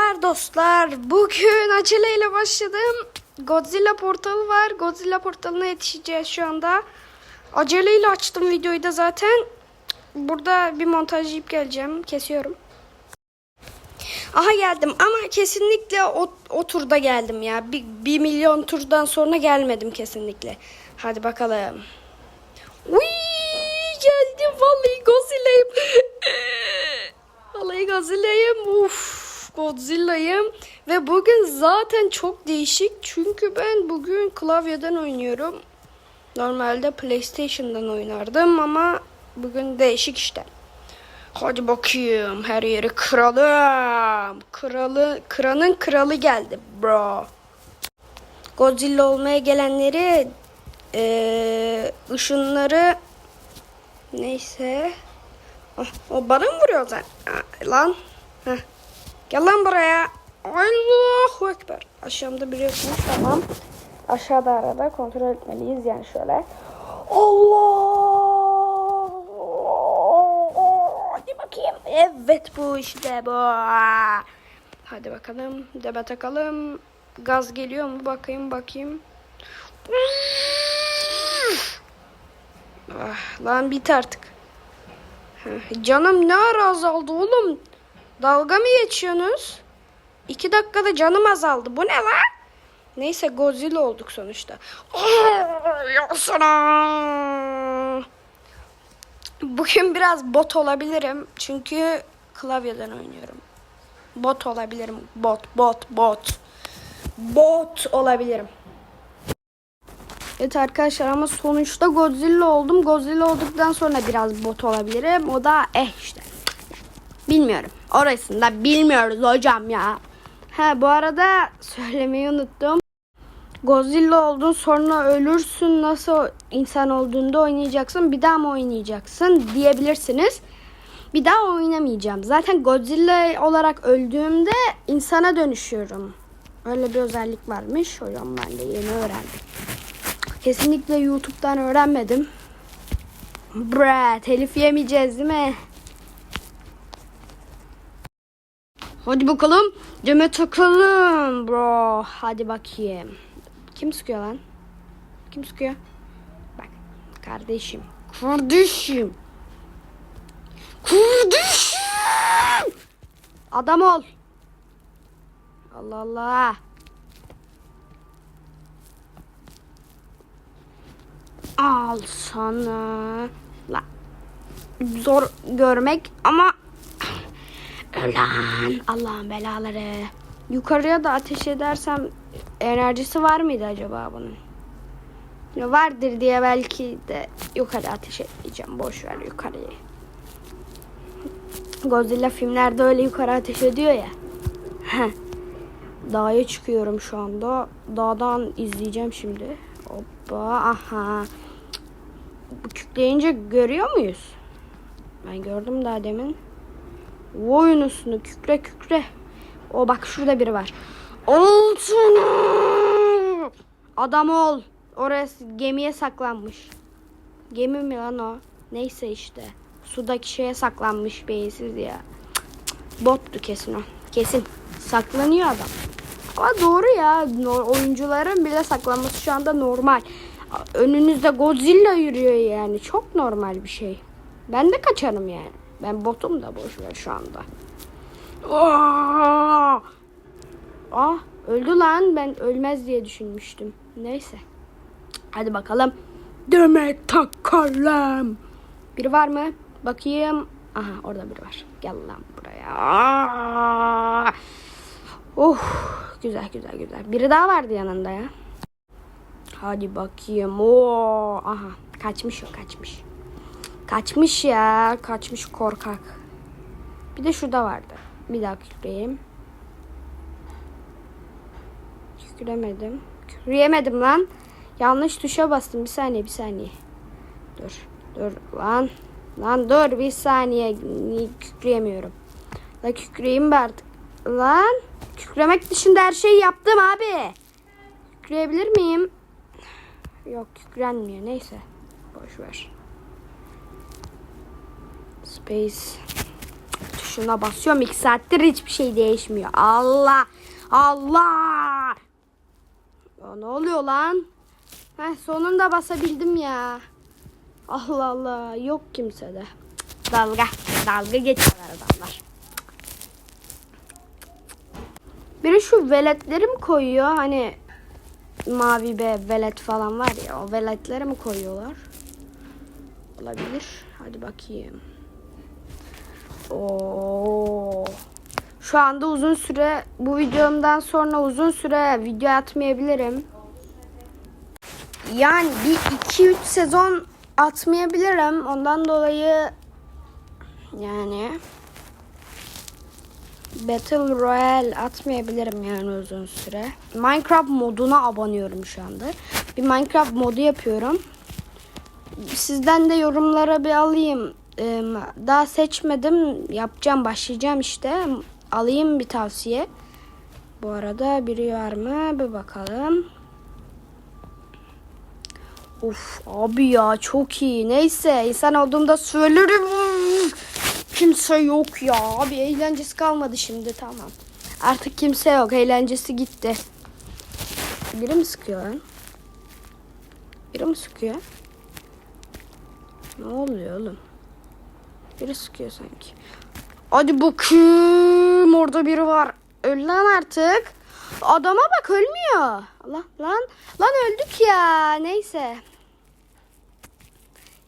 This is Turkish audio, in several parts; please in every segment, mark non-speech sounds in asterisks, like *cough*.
Merhabalar dostlar. Bugün aceleyle başladım. Godzilla portalı var. Godzilla portalına yetişeceğiz şu anda. Aceleyle açtım videoyu da zaten. Burada bir montajlayıp geleceğim. Kesiyorum. Aha geldim ama kesinlikle o, o turda geldim ya. Bir, bir milyon turdan sonra gelmedim kesinlikle. Hadi bakalım. Uy, geldim vallahi Godzilla'yım. *laughs* Vallahi Godzilla'yım. Uf, Godzilla'yım. Ve bugün zaten çok değişik. Çünkü ben bugün klavyeden oynuyorum. Normalde PlayStation'dan oynardım ama bugün değişik işte. Hadi bakayım her yeri kralım. Kralı, kranın kralı geldi bro. Godzilla olmaya gelenleri eee ışınları neyse Oh, o bana mı vuruyor? Ha, lan. Heh. Gel lan buraya. Allahu Ekber. Aşağımda biri yokmuş. Tamam. Aşağıda arada kontrol etmeliyiz yani şöyle. Allah. Hadi bakayım. Evet bu işte bu. Hadi bakalım. Debe takalım. Gaz geliyor mu? Bakayım bakayım. Ah, lan bit artık. Canım ne ara azaldı oğlum? Dalga mı geçiyorsunuz? İki dakikada canım azaldı. Bu ne lan? Neyse Godzilla olduk sonuçta. *laughs* Ya sana. Bugün biraz bot olabilirim. Çünkü klavyeden oynuyorum. Bot olabilirim. Bot, bot, bot. Bot olabilirim. Evet arkadaşlar ama sonuçta Godzilla oldum. Godzilla olduktan sonra biraz bot olabilirim. O da eh işte. Bilmiyorum. Orasını da bilmiyoruz hocam ya. Ha bu arada söylemeyi unuttum. Godzilla oldun sonra ölürsün nasıl insan olduğunda oynayacaksın bir daha mı oynayacaksın diyebilirsiniz. Bir daha oynamayacağım. Zaten Godzilla olarak öldüğümde insana dönüşüyorum. Öyle bir özellik varmış. Hocam ben de yeni öğrendim. Kesinlikle YouTube'dan öğrenmedim. Bre, telif yemeyeceğiz değil mi? Hadi bakalım. Deme takalım bro. Hadi bakayım. Kim sıkıyor lan? Kim sıkıyor? Bak kardeşim. Kardeşim. Kardeşim. Adam ol. Allah Allah. Al sana. La. Zor görmek ama Ulan Allah'ın belaları. Yukarıya da ateş edersem enerjisi var mıydı acaba bunun? Ya vardır diye belki de yukarı ateş etmeyeceğim. Boş ver yukarıyı. Godzilla filmlerde öyle yukarı ateş ediyor ya. Dağa çıkıyorum şu anda. Dağdan izleyeceğim şimdi. Hoppa aha. Bu kükleyince görüyor muyuz? Ben gördüm daha demin. Oyun üstünü kükre kükre. O bak şurada biri var. Altını. Adam ol. Orası gemiye saklanmış. Gemi mi lan o? Neyse işte. Sudaki şeye saklanmış beyinsiz ya. Bottu kesin o. Kesin. Saklanıyor adam. Ama doğru ya. Oyuncuların bile saklanması şu anda normal. Önünüzde Godzilla yürüyor yani. Çok normal bir şey. Ben de kaçarım yani. Ben botum da boş ver şu anda. Aa! Ah öldü lan. Ben ölmez diye düşünmüştüm. Neyse. Hadi bakalım. Demet takalım. Biri var mı? Bakayım. Aha orada biri var. Gel lan buraya. Aa! Oh güzel güzel güzel. Biri daha vardı yanında ya. Hadi bakayım. Oo, aha kaçmış o kaçmış. Kaçmış ya. Kaçmış korkak. Bir de şurada vardı. Bir daha kükreyeyim. Kükremedim. Kükreyemedim lan. Yanlış tuşa bastım. Bir saniye bir saniye. Dur. Dur lan. Lan dur bir saniye. Niye kükreyemiyorum. La kükreyeyim be artık. Lan. Kükremek dışında her şeyi yaptım abi. Kükreyebilir miyim? Yok kükrenmiyor. Neyse. Boş ver. Space tuşuna basıyorum. 2 saattir hiçbir şey değişmiyor. Allah. Allah. Ya ne oluyor lan? Heh, sonunda basabildim ya. Allah Allah. Yok kimsede. Cık, Dalga. Dalga geçiyorlar adamlar. Biri şu veletleri mi koyuyor? Hani mavi be velet falan var ya. O veletleri mi koyuyorlar? Olabilir. Hadi bakayım. Oo. Şu anda uzun süre bu videomdan sonra uzun süre video atmayabilirim. Yani bir 2-3 sezon atmayabilirim. Ondan dolayı yani Battle Royale atmayabilirim yani uzun süre. Minecraft moduna abanıyorum şu anda. Bir Minecraft modu yapıyorum. Sizden de yorumlara bir alayım. Daha seçmedim. Yapacağım, başlayacağım işte. Alayım bir tavsiye. Bu arada biri var mı? Bir bakalım. Uf abi ya çok iyi. Neyse insan olduğumda söylerim. Kimse yok ya. Abi eğlencesi kalmadı şimdi tamam. Artık kimse yok. Eğlencesi gitti. Biri mi sıkıyor lan? Biri mi sıkıyor? Ne oluyor oğlum? Biri sıkıyor sanki. Hadi bakayım. Orada biri var. Öl lan artık. Adama bak ölmüyor. Allah lan. Lan öldük ya. Neyse.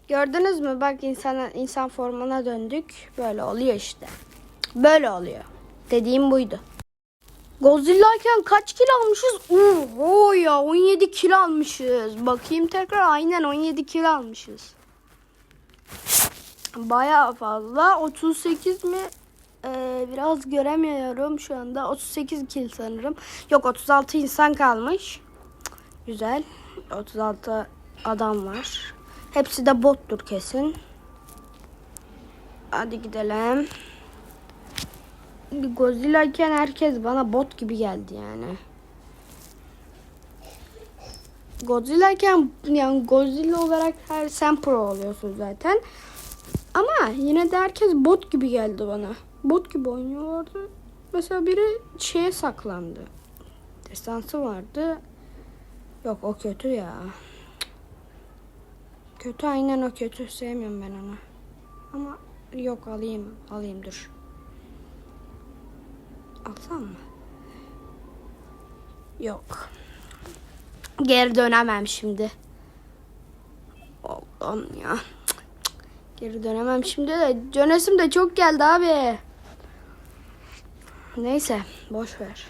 Gördünüz mü? Bak insana, insan formuna döndük. Böyle oluyor işte. Böyle oluyor. Dediğim buydu. Godzilla'yken kaç kilo almışız? Oho ya 17 kilo almışız. Bakayım tekrar aynen 17 kilo almışız. Bayağı fazla. 38 mi? Ee, biraz göremiyorum şu anda. 38 kil sanırım. Yok 36 insan kalmış. Güzel. 36 adam var. Hepsi de bottur kesin. Hadi gidelim. Bir Godzilla'yken herkes bana bot gibi geldi yani. Godzilla'yken yani Godzilla olarak her sen pro oluyorsun zaten. Ama yine de herkes bot gibi geldi bana. Bot gibi oynuyorlardı. Mesela biri şeye saklandı. Destansı vardı. Yok o kötü ya. Kötü aynen o kötü. Sevmiyorum ben onu. Ama yok alayım. Alayım dur. Alsam mı? Yok. Geri dönemem şimdi. Allah'ım ya. Geri dönemem şimdi de. Dönesim de çok geldi abi. Neyse boş ver.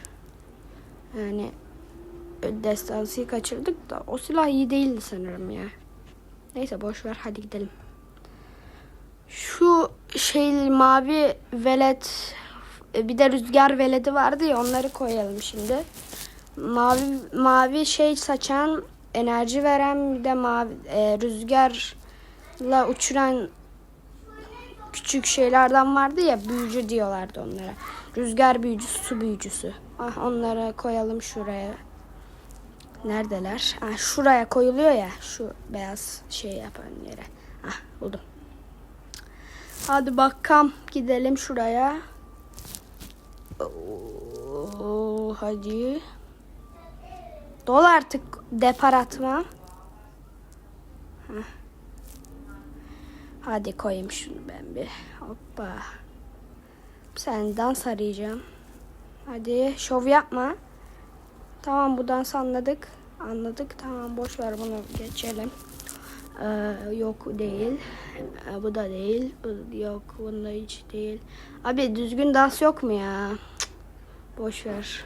Yani destansıyı kaçırdık da o silah iyi değildi sanırım ya. Neyse boş ver hadi gidelim. Şu şey mavi velet bir de rüzgar veledi vardı ya onları koyalım şimdi. Mavi mavi şey saçan enerji veren bir de mavi e, rüzgarla uçuran küçük şeylerden vardı ya büyücü diyorlardı onlara. Rüzgar büyücüsü, su büyücüsü. Ah onları koyalım şuraya. Neredeler? Ah şuraya koyuluyor ya şu beyaz şey yapan yere. Ah buldum. Hadi bakalım gidelim şuraya. Oo, hadi. Dol artık depar atma. Heh. Hadi koyayım şunu ben bir. Hoppa. Sen dans arayacağım. Hadi şov yapma. Tamam bu dans anladık. Anladık. Tamam boş ver bunu geçelim. Ee, yok değil. Ee, bu da değil. Bu yok. Bunda hiç değil. Abi düzgün dans yok mu ya? Cık. Boş ver.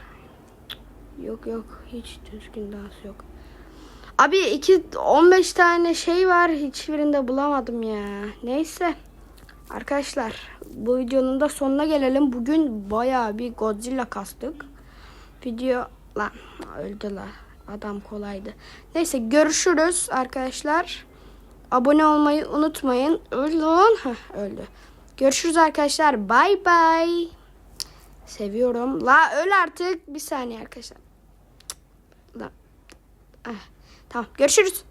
Yok yok. Hiç düzgün dans yok. Abi iki 15 tane şey var. Hiçbirinde bulamadım ya. Neyse. Arkadaşlar bu videonun da sonuna gelelim. Bugün bayağı bir Godzilla kastık. Video lan öldü la. Adam kolaydı. Neyse görüşürüz arkadaşlar. Abone olmayı unutmayın. Öldü lan. Öldü. Görüşürüz arkadaşlar. Bay bay. Seviyorum. La öl artık. Bir saniye arkadaşlar. La. Ah, tamam görüşürüz.